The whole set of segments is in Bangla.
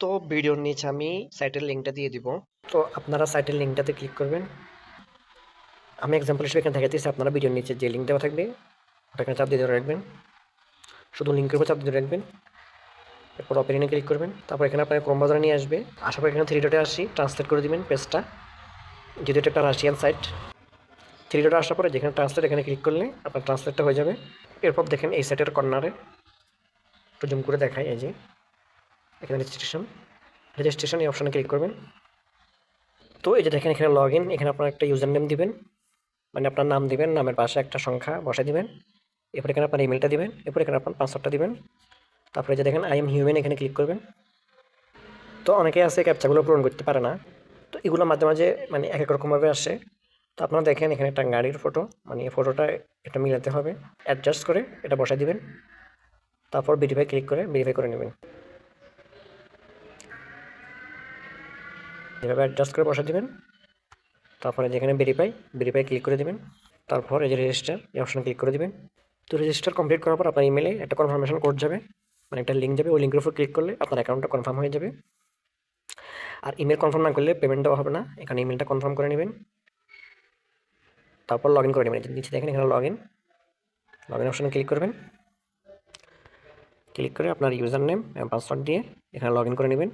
তো ভিডিওর নিচে আমি সাইটের লিঙ্কটা দিয়ে দিব। তো আপনারা সাইটের লিঙ্কটাতে ক্লিক করবেন। আমি এক্সাম্পল হিসেবে এখানে দেখাতেছি আপনারা ভিডিওর নিচে যে লিঙ্ক দেওয়া থাকবে, ওটা এখানে চাপ দিয়ে ধরে রাখবেন। শুধু লিঙ্কের উপর চাপ দিয়ে রাখবেন। এরপর অপেরিনে ক্লিক করবেন। তারপর এখানে আপনার ক্রোম বাজারে নিয়ে আসবে। আসার পর এখানে থ্রি ডটে আসি ট্রান্সলেট করে দিবেন পেজটা যদি এটা একটা রাশিয়ান সাইট থ্রি ডটে আসার পরে যেখানে ট্রান্সলেট এখানে ক্লিক করলে আপনার ট্রান্সলেটটা হয়ে যাবে। এরপর দেখেন এই সাইটের কর্নারে একটু জুম করে দেখায় এই যে। এখানে রেজিস্ট্রেশন রেজিস্ট্রেশন এই অপশানে ক্লিক করবেন। তো এই যে দেখেন এখানে লগ ইন এখানে আপনার একটা ইউজার নেম দিবেন। মানে আপনার নাম দিবেন, নামের পাশে একটা সংখ্যা বসে দিবেন। এরপর এখানে আপনার ইমেলটা দিবেন, এরপর এখানে আপনার পাসওয়ার্ডটা দিবেন। তারপরে যে দেখেন আই এম হিউম্যান এখানে ক্লিক করবেন। তো অনেকে আছে ক্যাপচাগুলো পূরণ করতে পারে না। তো এগুলো মাঝে মাঝে মানে এক এক রকমভাবে আসে। তো আপনারা দেখেন এখানে একটা গাড়ির ফটো মানে এই ফটোটা এটা মিলাতে হবে। অ্যাডজাস্ট করে এটা বসাই দিবেন। তারপর ভেরিফাই ক্লিক করে ভেরিফাই করে নেবেন। এভাবে অ্যাডজাস্ট করে বসে দিবেন। তারপরে যেখানে ভেরিফাই ভেরিফাই ক্লিক করে দিবেন। তারপর এই যে রেজিস্টার এই অপশানে ক্লিক করে দিবেন। তো রেজিস্টার কমপ্লিট করার পর আপনার ইমেলে একটা কনফার্মেশন কোড যাবে। মানে একটা লিঙ্ক যাবে, ওই লিঙ্কের উপর ক্লিক করলে আপনার অ্যাকাউন্টটা কনফার্ম হয়ে যাবে। আর ইমেল কনফার্ম না করলে পেমেন্ট দেওয়া হবে না। এখানে ইমেলটা কনফার্ম করে নেবেন। তারপর লগ ইন করে নেবেন। নিচে দেখেন এখানে লগ ইন লগ ইন অপশানে ক্লিক করবেন। ক্লিক করে আপনার ইউজার নেম পাসওয়ার্ড দিয়ে এখানে লগ ইন করে নেবেন।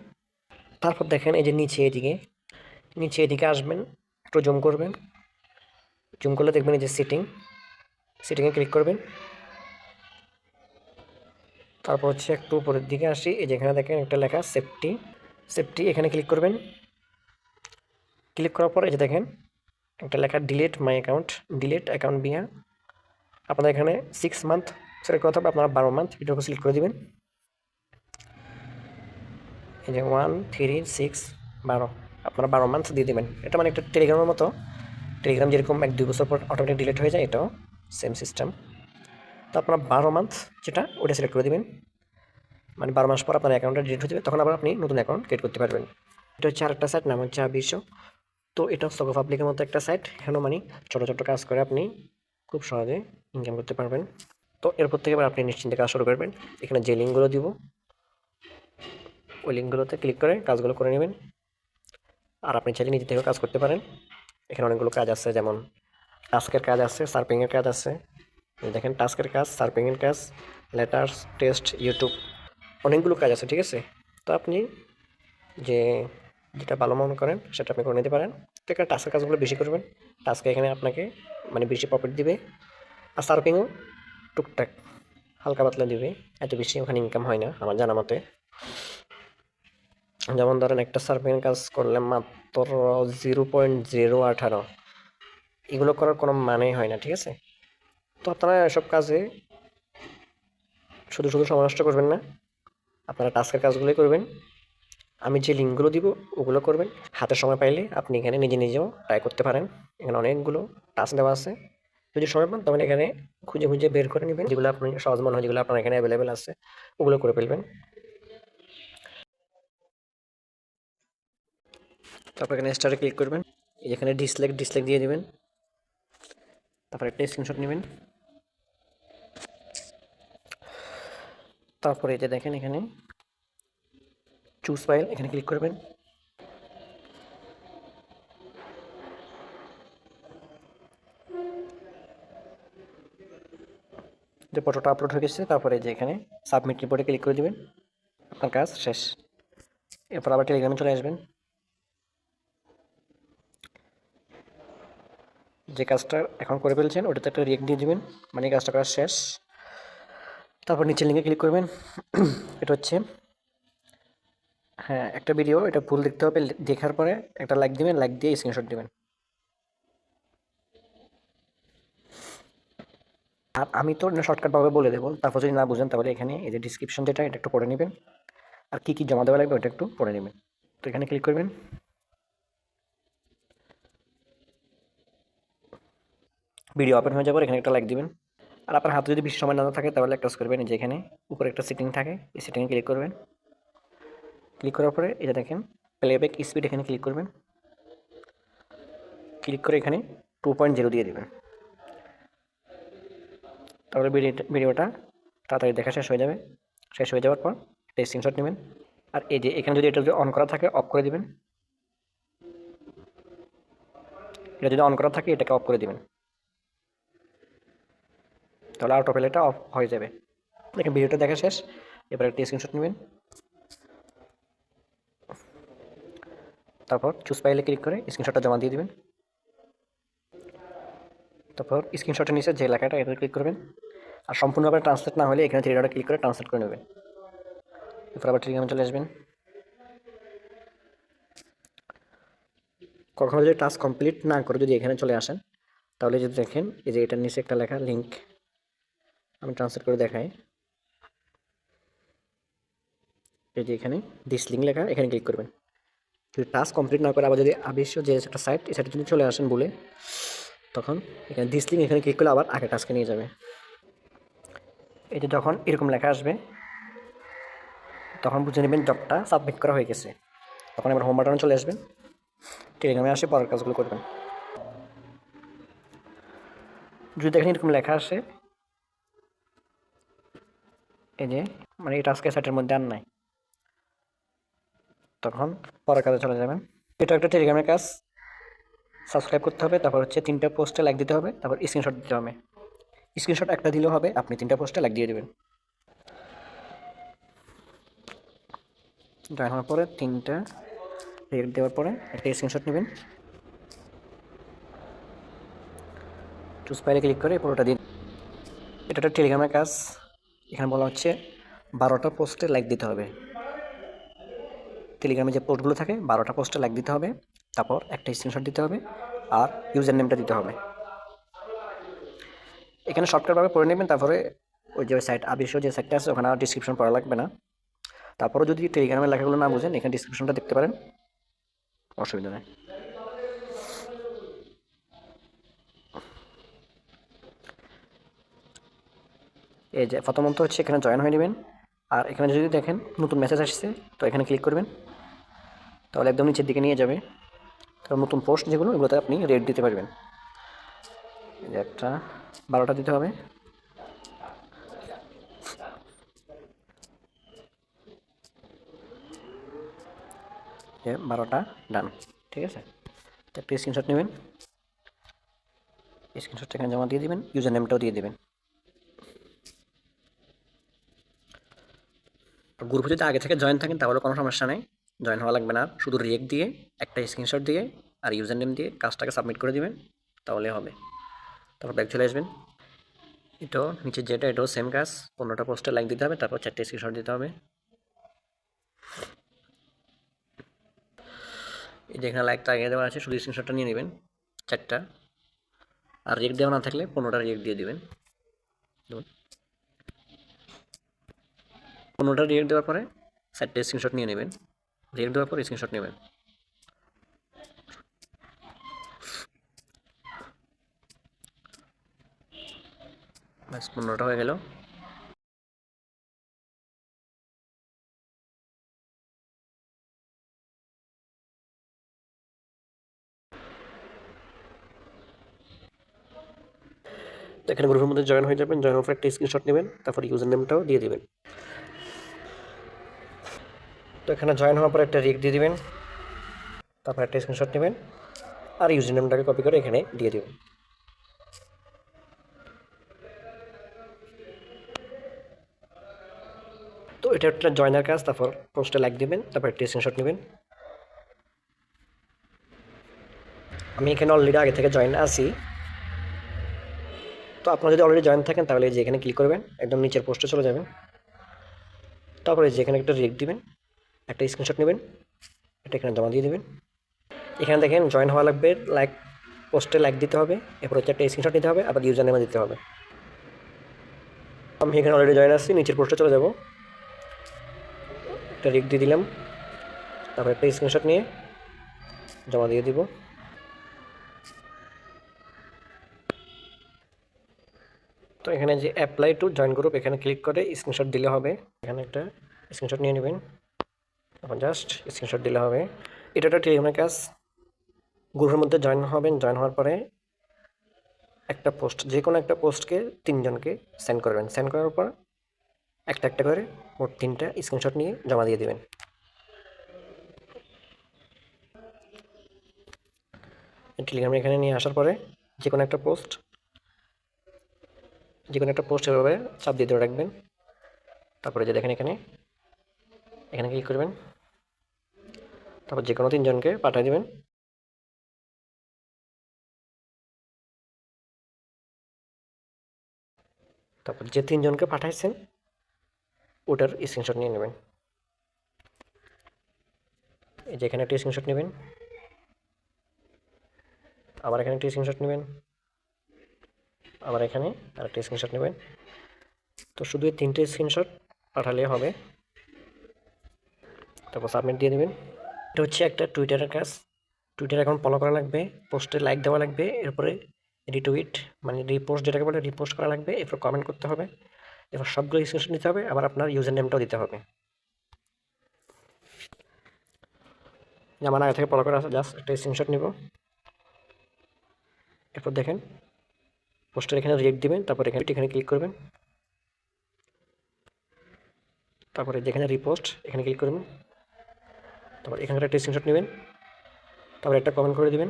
তারপর দেখেন এই যে নিচে এদিকে নিচে এদিকে আসবেন, একটু জুম করবেন জুম করলে দেখবেন এই যে সিটিং সিটিংয়ে ক্লিক করবেন। তারপর হচ্ছে একটু উপরের দিকে আসি, এই যেখানে দেখেন একটা লেখা সেফটি সেফটি এখানে ক্লিক করবেন। ক্লিক করার পর এই যে দেখেন একটা লেখা delete my account delete account বিয়া আপনাদের এখানে সিক্স মান্থ সেটা কথা হবে, আপনারা বারো মান্থ এটাকে সিলেক্ট করে দিবেন। এই যে ওয়ান থ্রি সিক্স বারো। আপনারা বারো মান্থ দিয়ে দেবেন। এটা মানে একটা টেলিগ্রামের মতো। টেলিগ্রাম যেরকম এক দুই বছর পর অটোমেটিক ডিলিট হয়ে যায়, এটাও সেম সিস্টেম তো আপনারা বারো মান্থ যেটা ওটা সিলেক্ট করে দেবেন। মানে বারো মাস পর আপনার অ্যাকাউন্টটা ডিলিট হয়ে যাবে, তখন আবার আপনি নতুন অ্যাকাউন্ট ক্রিয়েট করতে পারবেন। এটা হচ্ছে আরেকটা সাইট নাম হচ্ছে আবিশো তো এটা সগো পাবলিকের মতো একটা সাইট এখানেও মানে ছোটো ছোটো কাজ করে আপনি খুব সহজে ইনকাম করতে পারবেন। তো এরপর থেকে এবার আপনি নিশ্চিন্তে কাজ শুরু করবেন। এখানে যে লিঙ্কগুলো দিব ওই লিঙ্কগুলোতে ক্লিক করে কাজগুলো করে নেবেন। আর আপনি চাইলে নিজে থেকেও কাজ করতে পারেন। এখানে অনেকগুলো কাজ আছে, যেমন টাস্কের কাজ আছে সার্পিংয়ের কাজ আছে। দেখেন, টাস্কের কাজ সার্পিংয়ের কাজ, লেটার্স, টেস্ট, ইউটিউব, অনেকগুলো কাজ আছে, ঠিক আছে? তো আপনি যে যেটা ভালো মনে করেন, সেটা আপনি করে নিতে পারেন। তো এখানে টাস্কের কাজগুলো বেশি করবেন। টাস্কে এখানে আপনাকে মানে বেশি প্রফিট দিবে। আর সার্পিংও টুকটাক হালকা পাতলা দিবে। এত বেশি ওখানে ইনকাম হয় না, আমার জানা মতে। যেমন ধরেন একটা সার্ভের কাজ করলে মাত্র জিরো পয়েন্ট জিরো আঠারো। এগুলো করার কোনো মানেই হয় না, ঠিক আছে? তো আপনারা এসব কাজে শুধু শুধু সময় নষ্ট করবেন না, আপনারা টাস্কের কাজগুলোই করবেন। আমি যে লিঙ্কগুলো দিব, ওগুলো করবেন। হাতে সময় পাইলে আপনি এখানে নিজে নিজেও ট্রাই করতে পারেন। এখানে অনেকগুলো টাস্ক দেওয়া আছে। যদি সময় পান, তখন এখানে খুঁজে খুঁজে বের করে নেবেন। যেগুলো আপনি সহজ মনে হয়, যেগুলো আপনার এখানে অ্যাভেলেবেল আছে, ওগুলো করে ফেলবেন। তারপর এখানে স্টারে ক্লিক করবেন। এই যেখানে ডিসলাইক ডিসলাইক দিয়ে দেবেন। তারপর একটা স্ক্রিনশট নেবেন। তারপরে যে দেখেন এখানে চুজ ফাইল এখানে ক্লিক করবেন। যে ফটোটা আপলোড হয়ে গেছে, তারপরে যে এখানে সাবমিট রিপোর্টে ক্লিক করে দেবেন। আপনার কাজ শেষ। এরপর আবার টেলিগ্রামে চলে আসবেন। যে কাজটা এখন করে ফেলছেন, ওটাতে একটা রিয়েক্ট দিয়ে দিবেন। মানে কাজটা করা শেষ। তারপর নিচের লিঙ্কে ক্লিক করবেন। এটা হচ্ছে হ্যাঁ একটা ভিডিও এটা ভুল দেখতে হবে। দেখার পরে একটা লাইক দিবেন লাইক দিয়ে স্ক্রিনশট দিবেন। আর আমি তো শর্টকাটভাবে বলে দেবো। তারপর যদি না বুঝেন, তাহলে এখানে এই যে ডিসক্রিপশন যেটা, এটা একটু পড়ে নেবেন। আর কী কী জমা দেওয়া লাগবে, ওটা একটু পড়ে নেবেন। তো এখানে ক্লিক করবেন। ভিডিও ওপেন হয়ে যাবে এখানে একটা লাইক দিবেন। আর আপনার হাতে যদি বেশি সময় না থাকে, তাহলে একটা করবেন যে এখানে, উপরে একটা সেটিং থাকে, এই সেটিংয়ে ক্লিক করবেন। ক্লিক করার পরে এটা দেখেন প্লেব্যাক স্পিড এখানে ক্লিক করবেন। ক্লিক করে এখানে টু পয়েন্ট জিরো দিয়ে দেবেন। তাহলে ভিডিওটা তাড়াতাড়ি দেখা শেষ হয়ে যাবে। শেষ হয়ে যাওয়ার পর, একটা স্ক্রিনশট নেবেন। আর এই যে এখানে যদি এটা যদি অন করা থাকে অফ করে দিবেন। এটা যদি অন করা থাকে, এটাকে অফ করে দিবেন। তাহলে আউট অফ এটা অফ হয়ে যাবে। দেখেন ভিডিওটা দেখা শেষ। এবার একটা স্ক্রিনশট নেবেন। তারপর চুজ পাইলে ক্লিক করে স্ক্রিনশটটা জমা দিয়ে দিবেন। তারপর স্ক্রিনশটের নিচে যে লেখাটা এটা ক্লিক করবেন। আর সম্পূর্ণভাবে ট্রান্সলেট না হলে এখানে থ্রি ডটে ক্লিক করে ট্রান্সলেট করে নেবেন। এরপর আবার টেলিগ্রামে চলে আসবেন। কখনো যদি টাস্ক কমপ্লিট না করে যদি এখানে চলে আসেন, তাহলে যদি দেখেন এই যে এটার নিচে একটা লেখা লিঙ্ক আমি ট্রান্সলেট করে দেখাই। এই যে এখানে দিস লিঙ্ক লেখা, এখানে ক্লিক করবেন। যদি টাস্ক কমপ্লিট না করে আবার যদি আবিশ্য যে একটা সাইট এই সাইটে যদি চলে আসেন বলে, তখন এখানে দিস লিঙ্ক এখানে ক্লিক করলে আবার আগে টাস্কে নিয়ে যাবে। যে যখন এরকম লেখা আসবে, তখন বুঝে নেবেন জবটা সাবমিট করা হয়ে গেছে। তখন এবার হোম বাটনে চলে আসবেন। টেলিগ্রামে আসে পরের কাজগুলো করবেন। যদি দেখেন এরকম লেখা আসে এই যে মানে এই টাস্কের সাইটের মধ্যে আর নাই। তখন পরের কাজে চলে যাবেন। এটা একটা টেলিগ্রামের কাজ। সাবস্ক্রাইব করতে হবে, তারপর হচ্ছে তিনটা পোস্টে লাইক দিতে হবে, তারপর স্ক্রিনশট দিতে হবে। স্ক্রিনশট একটা দিলেও হবে, আপনি তিনটা পোস্টে লাইক দিয়ে দেবেন। জয়েন হওয়ার পরে তিনটা রেট দেওয়ার পরে একটা স্ক্রিনশট নেবেন। চুজ ফাইলে ক্লিক করে পুরোটা দিন এটা একটা টেলিগ্রামের কাজ। এখানে বলা হচ্ছে বারোটা পোস্টে লাইক দিতে হবে। টেলিগ্রামে যে পোস্টগুলো থাকে, বারোটা পোস্টে লাইক দিতে হবে, তারপর একটা স্ক্রিনশট দিতে হবে আর ইউজার নেমটা দিতে হবে। এখানে শর্টকাটভাবে পড়ে নেবেন, তারপরে ওই যে সাইট আবিষ্য যে সাইটটা আছে, ওখানে আর ডিসক্রিপশন পড়া লাগবে না। তারপরে যদি টেলিগ্রামের লেখাগুলো না বুঝেন, এখানে ডিসক্রিপশনটা দেখতে পারেন। অসুবিধা নেই। এই যে প্রথমত হচ্ছে, এখানে জয়েন হয়ে নেবেন। আর এখানে যদি দেখেন নতুন মেসেজ আসছে, তো এখানে ক্লিক করবেন। তাহলে একদম নিচের দিকে নিয়ে যাবে। তো নতুন পোস্ট যেগুলো এগুলোতে আপনি রেট দিতে পারবেন। একটা, বারোটা দিতে হবে। বারোটা ডান ঠিক আছে? তো একটা স্ক্রিনশট নেবেন। স্ক্রিনশটটা এখানে জমা দিয়ে দিবেন ইউজার নেমটাও দিয়ে দেবেন। গ্রুপে যদি আগে থেকে জয়েন থাকেন তাহলে কোনো সমস্যা নেই। জয়েন হওয়া লাগবে না। শুধু রিয়েক্ট দিয়ে, একটা স্ক্রিনশট দিয়ে আর ইউজার নেম দিয়ে কাজটাকে সাবমিট করে দিবেন তাহলে হবে। তারপর ব্যাক চলে আসবেন। এটাও নিচে যেটা এটাও সেম কাজ। পনেরোটা পোস্টে লাইক দিতে হবে, তারপর চারটে স্ক্রিনশট দিতে হবে। এই যে এখানে লাইকটা আগে দেওয়া আছে, শুধু স্ক্রিনশটটা নিয়ে নেবেন, চারটা। আর রিয়েক্ট দেওয়া না থাকলে পনেরোটা রিয়েক্ট দিয়ে দিবেন। পনেরোটা রিয়েক্ট দেওয়ার পরে চারটে স্ক্রিনশট নিয়ে নেবেন। রিয়েক্ট দেওয়ার পর স্ক্রিনশট নেবেন। ব্যাস, পনেরোটা হয়ে গেল। এখানে গ্রুপের মধ্যে জয়েন হয়ে যাবেন। জয়েন হওয়ার একটা স্ক্রিনশট নেবেন, তারপর ইউজার নেমটাও দিয়ে দেবেন। তো এখানে জয়েন হওয়ার পর একটা রিক দিয়ে দিবেন। তারপর একটা স্ক্রিনশট নেবেন আর ইউজার নেমটাকে কপি করে এখানে দিয়ে দেবেন। তো এটা একটা জয়েনার কাজ, তারপর পোস্টে লাইক দিবেন, তারপর একটা স্ক্রিনশট নেবেন। আমি এখানে অলরেডি আগে থেকে জয়েন আছি। তো আপনারা যদি অলরেডি জয়েন থাকেন, তাহলে যে এখানে ক্লিক করবেন, একদম নিচের পোস্টে চলে যাবেন। তারপরে যেখানে একটা রেক দিবেন। একটা স্ক্রিনশট নেবেন, এটা এখানে জমা দিয়ে দেবেন। এখানে দেখেন জয়েন হওয়া লাগবে লাইক পোস্টে লাইক দিতে হবে, এরপর হচ্ছে একটা স্ক্রিনশট নিতে হবে, আবার ইউজার নেমে দিতে হবে। আমি এখানে অলরেডি জয়েন আসছি নিচের পোস্টে চলে যাব। একটা রেক দিয়ে দিলাম, তারপর একটা স্ক্রিনশট নিয়ে জমা দিয়ে দিব। তো এখানে যে অ্যাপ্লাই টু জয়েন গ্রুপ এখানে ক্লিক করে স্ক্রিনশট দিলে হবে। এখানে একটা স্ক্রিনশট নিয়ে নেবেন। তখন জাস্ট স্ক্রিনশট দিলে হবে। এটা একটা টেলিগ্রামের কাজ গ্রুপের মধ্যে জয়েন হবেন জয়েন হওয়ার পরে একটা পোস্ট যে কোনো একটা পোস্টকে তিনজনকে সেন্ড করবেন। সেন্ড করার পর একটা একটা করে মোট তিনটা স্ক্রিনশট নিয়ে জমা দিয়ে দেবেন। টেলিগ্রামে এখানে নিয়ে আসার পরে যে কোনো একটা পোস্ট যে কোনো একটা পোস্ট এভাবে চাপ দিয়ে ধরে রাখবেন। তারপরে যে দেখেন এখানে এখানে ক্লিক করবেন। তারপর যে কোনো তিনজনকে পাঠিয়ে দেবেন। তারপর যে তিনজনকে পাঠাইছেন, ওটার স্ক্রিনশট নিয়ে নেবেন। এই যে এখানে একটা স্ক্রিনশট নেবেন। আবার এখানে একটা স্ক্রিনশট নেবেন। আবার এখানে আরেকটা স্ক্রিনশট নেবেন। তো শুধু এই তিনটে স্ক্রিনশট পাঠালে হবে। তারপর সাবমিট দিয়ে দেবেন। এটা হচ্ছে একটা টুইটারের কাজ। টুইটার অ্যাকাউন্ট ফলো করা লাগবে পোস্টে লাইক দেওয়া লাগবে, এরপরে রিটুইট মানে রিপোস্ট যেটাকে বলে রিপোস্ট করা লাগবে, এরপর কমেন্ট করতে হবে। এরপর সবগুলো স্ক্রিনশট নিতে হবে, আবার আপনার ইউজার নেমটাও দিতে হবে। আমার আগে থেকে ফলো করা আছে জাস্ট একটা স্ক্রিনশট নিব। এরপর দেখেন পোস্টের এখানে রেট দিবেন, তারপর এখানে এখানে ক্লিক করবেন। তারপরে যেখানে রিপোস্ট এখানে ক্লিক করবেন। তারপর এখানকার একটা স্ক্রিনশট নেবেন, তারপর একটা কমেন্ট করে দিবেন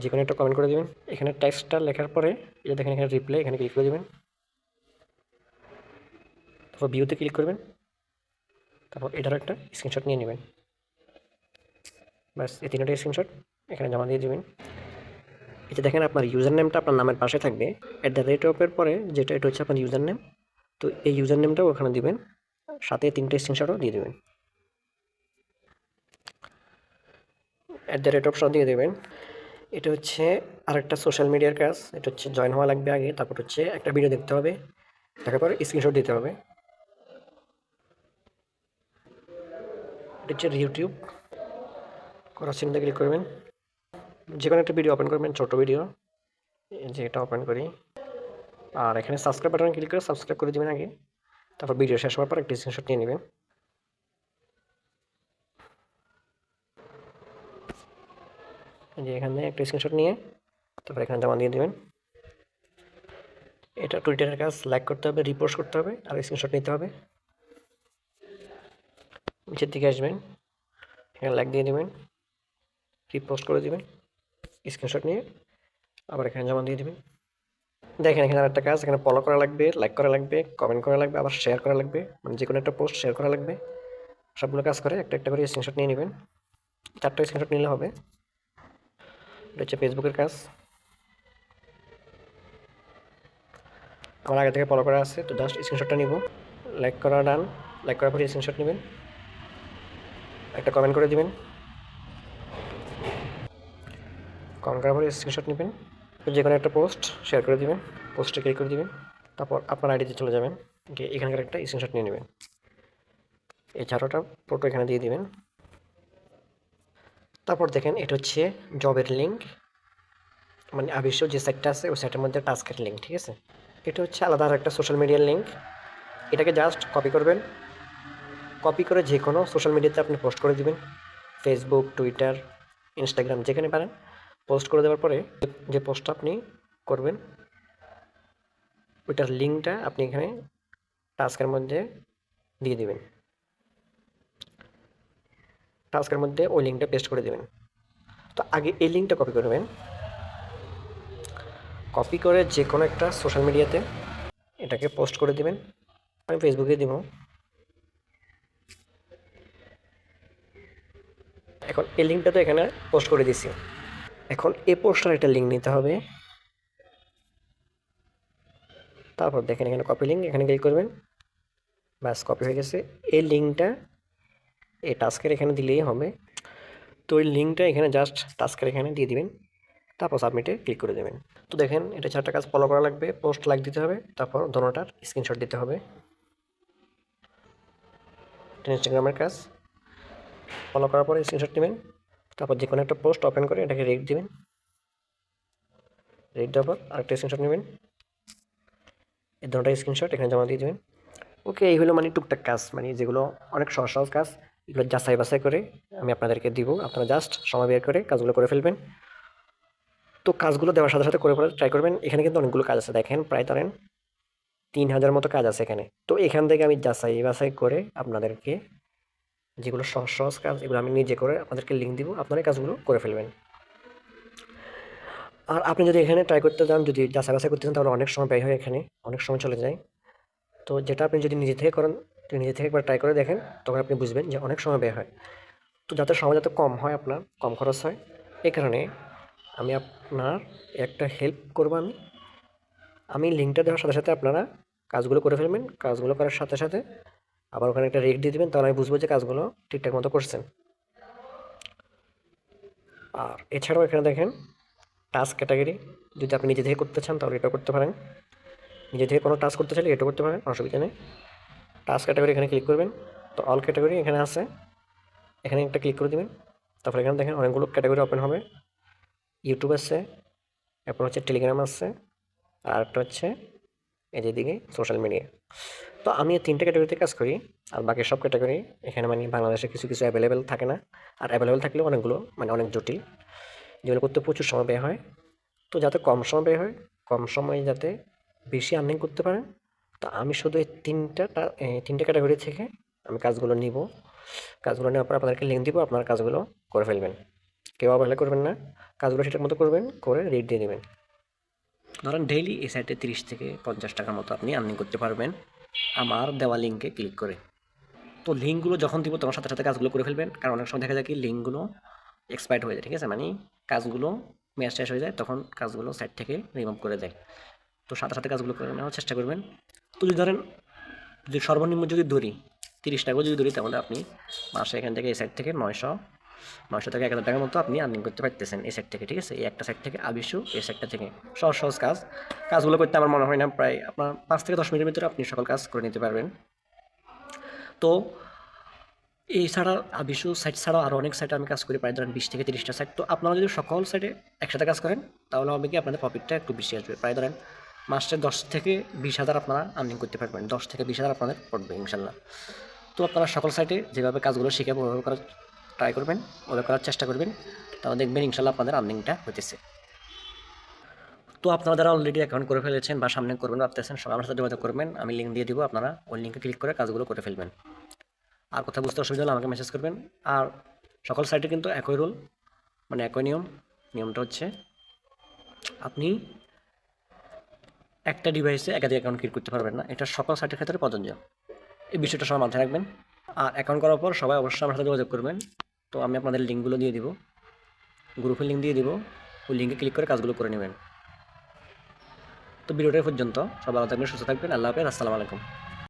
যে কোনো একটা কমেন্ট করে দিবেন। এখানে টেক্সটটা লেখার পরে এটা দেখেন এখানে রিপ্লাই এখানে ক্লিক করে দিবেন। তারপর ভিউতে ক্লিক করবেন। তারপর এটার একটা স্ক্রিনশট নিয়ে নেবেন। ব্যাস, এই তিনটা স্ক্রিনশট এখানে জমা দিয়ে দেবেন। এটা দেখেন আপনার ইউজার নেমটা আপনার নামের পাশে থাকবে। অ্যাট দ্য রেট অফের পরে যেটা, এটা হচ্ছে আপনার ইউজার নেম তো এই ইউজার নেমটাও ওখানে দিবেন। সাথে তিনটে স্ক্রিনশটও দিয়ে দেবেন। অ্যাট দ্য রেট অপশন দিয়ে দেবেন। এটা হচ্ছে আরেকটা সোশ্যাল মিডিয়ার কাজ। এটা হচ্ছে জয়েন হওয়া লাগবে আগে, তারপর হচ্ছে একটা ভিডিও দেখতে হবে। দেখার পর স্ক্রিনশট দিতে হবে। এটা হচ্ছে ইউটিউব করার চিন্তা ক্লিক করবেন। যে কোনো একটা ভিডিও ওপেন করবেন, ছোটো ভিডিও যে এটা ওপেন করি। আর এখানে সাবস্ক্রাইব বাটনে ক্লিক করে সাবস্ক্রাইব করে দেবেন আগে। তারপর ভিডিও শেষ হওয়ার পর একটা স্ক্রিনশট নিয়ে নেবেন। যে এখানে একটা স্ক্রিনশট নিয়ে তারপর এখানে জমা দিয়ে দেবেন। এটা টুইটারের কাজ লাইক করতে হবে রিপোস্ট করতে হবে, আর স্ক্রিনশট নিতে হবে। নিচের দিকে আসবেন, এখানে লাইক দিয়ে দেবেন রিপোস্ট করে দেবেন স্ক্রিনশট নিয়ে আবার এখানে জমা দিয়ে দেবেন। দেখেন এখানে একটা কাজ, এখানে ফলো করা লাগবে লাইক করা লাগবে কমেন্ট করা লাগবে, আবার শেয়ার করা লাগবে মানে যে কোনো একটা পোস্ট শেয়ার করা লাগবে। সবগুলো কাজ করে একটা একটা করে স্ক্রিনশট নিয়ে নেবেন। চারটা স্ক্রিনশট নিলে হবে। এটা হচ্ছে ফেসবুকের কাজ। আমার আগে থেকে ফলো করা আছে, তো জাস্ট স্ক্রিনশটটা নিব। লাইক করা ডান লাইক করার পরে স্ক্রিনশট নেবেন। একটা কমেন্ট করে দিবেন। কমেন্ট করার পরে স্ক্রিনশট নেবেন। যে কোনো একটা পোস্ট শেয়ার করে দিবেন পোস্টে ক্লিক করে দিবেন, তারপর আপনার আইডিতে চলে যাবেন। গিয়ে এখানকার একটা স্ক্রিনশট নিয়ে নেবেন। এই ফটো এখানে দিয়ে দিবেন। তারপর দেখেন এটা হচ্ছে জবের লিঙ্ক মানে আবিষ্য যে সাইটটা আছে, ওই সাইটের মধ্যে টাস্কের লিঙ্ক ঠিক আছে? এটা হচ্ছে আলাদা আর একটা সোশ্যাল মিডিয়ার লিঙ্ক এটাকে জাস্ট কপি করবেন। কপি করে যে কোনো সোশ্যাল মিডিয়াতে আপনি পোস্ট করে দিবেন। ফেসবুক টুইটার ইনস্টাগ্রাম যেখানে পারেন পোস্ট করে দেওয়ার পরে যে পোস্টটা আপনি করবেন, ওইটার লিঙ্কটা আপনি এখানে টাস্কের মধ্যে দিয়ে দিবেন। টাস্কের মধ্যে ওই লিঙ্কটা পেস্ট করে দেবেন। তো আগে এই লিঙ্কটা কপি করবেন কপি করে যে কোনো একটা সোশ্যাল মিডিয়াতে এটাকে পোস্ট করে দেবেন। আমি ফেসবুকে দিব। এখন এই লিঙ্কটা তো এখানে পোস্ট করে দিছি। এখন এ পোস্টার একটা লিঙ্ক নিতে হবে। তারপর দেখেন এখানে কপি লিঙ্ক এখানে ক্লিক করবেন। ব্যাস কপি হয়ে গেছে। এই লিঙ্কটা এই টাস্কের এখানে দিলেই হবে। তো ওই লিঙ্কটা এখানে জাস্ট টাস্কের এখানে দিয়ে দিবেন। তারপর সাবমিটে ক্লিক করে দেবেন। তো দেখেন, এটা চারটা কাজ ফলো করা লাগবে। পোস্ট লাইক দিতে হবে, তারপর দোনোটার স্ক্রিনশট দিতে হবে। ইনস্টাগ্রামের কাজ। ফলো করার পরে স্ক্রিনশট নেবেন। তারপর যে কোনো একটা পোস্ট ওপেন করে এটাকে রেট দিবেন। রেট দেওয়ার পর আরেকটা স্ক্রিনশট নেবেন। এই দুটোটা স্ক্রিনশট এখানে জমা দিয়ে দেবেন। ওকে এই হলো মানে টুকটাক কাজ মানে যেগুলো অনেক সহজ সহজ কাজ। এগুলো যাচাই বাছাই করে আমি আপনাদেরকে দিব। আপনারা জাস্ট সময় বের করে কাজগুলো করে ফেলবেন। তো কাজগুলো দেওয়ার সাথে সাথে করে ট্রাই করবেন। এখানে কিন্তু অনেকগুলো কাজ আছে। দেখেন, প্রায় ধরেন তিন হাজার মতো কাজ আছে এখানে। তো এখান থেকে আমি যাচাই বাছাই করে আপনাদেরকে যেগুলো সহজ সহজ কাজ, এগুলো আমি নিজে করে আপনাদেরকে লিঙ্ক দিব। আপনারা কাজগুলো করে ফেলবেন। আর আপনি যদি এখানে ট্রাই করতে যান যদি যাচাই বাছাই করতে চান, তাহলে অনেক সময় ব্যয় হয় এখানে। অনেক সময় চলে যায়। তো যেটা আপনি যদি নিজে থেকে করেন তো নিজে থেকে একবার ট্রাই করে দেখেন, তখন আপনি বুঝবেন যে অনেক সময় ব্যয় হয়। তো যাতে সময় যাতে কম হয় আপনার, কম খরচ হয় এই কারণে আমি আপনার একটা হেল্প করব আমি। আমি লিঙ্কটা দেওয়ার সাথে সাথে আপনারা কাজগুলো করে ফেলবেন, কাজগুলো করার সাথে সাথে আবার ওখানে একটা রেট দিয়ে দেবেন, তাহলে আমি বুঝব যে কাজগুলো ঠিকঠাক মতো করছেন। আর এছাড়াও এখানে দেখেন টাস্ক ক্যাটাগরি যদি আপনি নিজে থেকে করতে চান তাহলে এটা করতে পারেন। নিজে থেকে কোনো টাস্ক করতে চাইলে এটা করতে পারেন, অসুবিধা নেই। টাস্ক ক্যাটাগরি এখানে ক্লিক করবেন। তো অল ক্যাটাগরি এখানে আছে। এখানে একটা ক্লিক করে দেবেন। তারপর এখানে দেখেন অনেকগুলো ক্যাটাগরি ওপেন হবে। ইউটিউব আছে, এরপর হচ্ছে টেলিগ্রাম আছে, আর একটা হচ্ছে এই যেদিকে সোশ্যাল মিডিয়া তো আমি তিনটে ক্যাটাগরিতে কাজ করি, আর বাকি সব ক্যাটাগরি এখানে মানে বাংলাদেশে কিছু কিছু অ্যাভেলেবেল থাকে না। আর অ্যাভেলেবেল থাকলেও অনেকগুলো মানে অনেক জটিল। যেগুলো করতে প্রচুর সময় ব্যয় হয়। তো যাতে কম সময় ব্যয় হয়, কম সময়ে যাতে বেশি আর্নিং করতে পারেন তো আমি শুধু এই তিনটা তিনটে ক্যাটাগরি থেকে আমি কাজগুলো নিব। কাজগুলো নেওয়ার পর আপনাদেরকে লিঙ্ক দিব, আপনার কাজগুলো করে ফেলবেন। কেউ অবহেলা করবেন না, কাজগুলো সেটার মতো করবেন, করে রেট দিয়ে দেবেন। ধরেন ডেইলি এই সাইটে তিরিশ থেকে পঞ্চাশ টাকার মতো আপনি আর্নিং করতে পারবেন আমার দেওয়া লিঙ্কে ক্লিক করে। তো লিঙ্কগুলো যখন দিব, তখন সাথে সাথে কাজগুলো করে ফেলবেন। কারণ অনেক সময় দেখা যায় কি লিঙ্কগুলো এক্সপায়ার্ড হয়ে যায়, ঠিক আছে? মানে কাজগুলো ম্যাচ শেষ হয়ে যায়, তখন কাজগুলো সাইট থেকে রিমুভ করে দেয়। তো সাথে সাথে কাজগুলো করে নেওয়ার চেষ্টা করবেন। তো যদি ধরেন, যদি সর্বনিম্ন যদি ধরি, তিরিশ টাকাও যদি ধরি, তাহলে আপনি মাসে এখান থেকে এই সাইড থেকে নয়শো নয়শো থেকে এক হাজার টাকার মতো আপনি আর্নিং করতে পারতেছেন এই সাইড থেকে, ঠিক আছে? এই একটা সাইড থেকে আবিশু এই সাইডটা থেকে। সহজ সহজ কাজ। কাজগুলো করতে আমার মনে হয় না, প্রায় আপনার পাঁচ থেকে দশ মিনিটের ভিতরে আপনি সকল কাজ করে নিতে পারবেন। তো, এই ছাড়া আবিশু সাইট ছাড়াও আরও অনেক সাইটে আমি কাজ করি, প্রায় ধরেন বিশ থেকে তিরিশটা সাইট তো আপনারা যদি সকল সাইটে একসাথে কাজ করেন, তাহলে হবে কি আপনাদের প্রফিটটা একটু বেশি আসবে। প্রায় ধরেন মাসে দশ থেকে বিশ হাজার আপনারা আর্নিং করতে পারবেন। দশ থেকে বিশ হাজার আপনাদের পড়বে, ইনশাল্লাহ। তো আপনারা সকল সাইটে যেভাবে কাজগুলো শিখে ওভাবে করার ট্রাই করবেন, ওভাবে করার চেষ্টা করবেন, তাহলে দেখবেন ইনশাল্লাহ আপনাদের আর্নিংটা হতেছে তো আপনারা যারা অলরেডি অ্যাকাউন্ট করে ফেলেছেন বা সামনে করবেন ভাবতেছেন, সবাই আমার সাথে যোগাযোগ করবেন। আমি লিঙ্ক দিয়ে দিব, আপনারা ওই লিঙ্কে ক্লিক করে কাজগুলো করে ফেলবেন। আর কথা বুঝতে অসুবিধা হলে আমাকে মেসেজ করবেন। আর সকল সাইটে কিন্তু একই রুল মানে একই নিয়ম। নিয়মটা হচ্ছে আপনি একটা ডিভাইসে একাধিক অ্যাকাউন্ট ক্রিয়েট করতে পারবেন না। এটা সকল সাইটের ক্ষেত্রে প্রযোজ্য। এই বিষয়টা সবাই মাথায় রাখবেন। আর অ্যাকাউন্ট করার পর সবাই অবশ্যই আমার সাথে যোগাযোগ করবেন। তো আমি আপনাদের লিঙ্কগুলো দিয়ে দিব। গ্রুপের লিঙ্ক দিয়ে দিব। ওই লিঙ্কে ক্লিক করে কাজগুলো করে নেবেন। তো ভিডিওটা পর্যন্ত। সবাই ভালো থাকবেন, সুস্থ থাকবেন। আল্লাহ হাফেজ। আসসালামু আলাইকুম।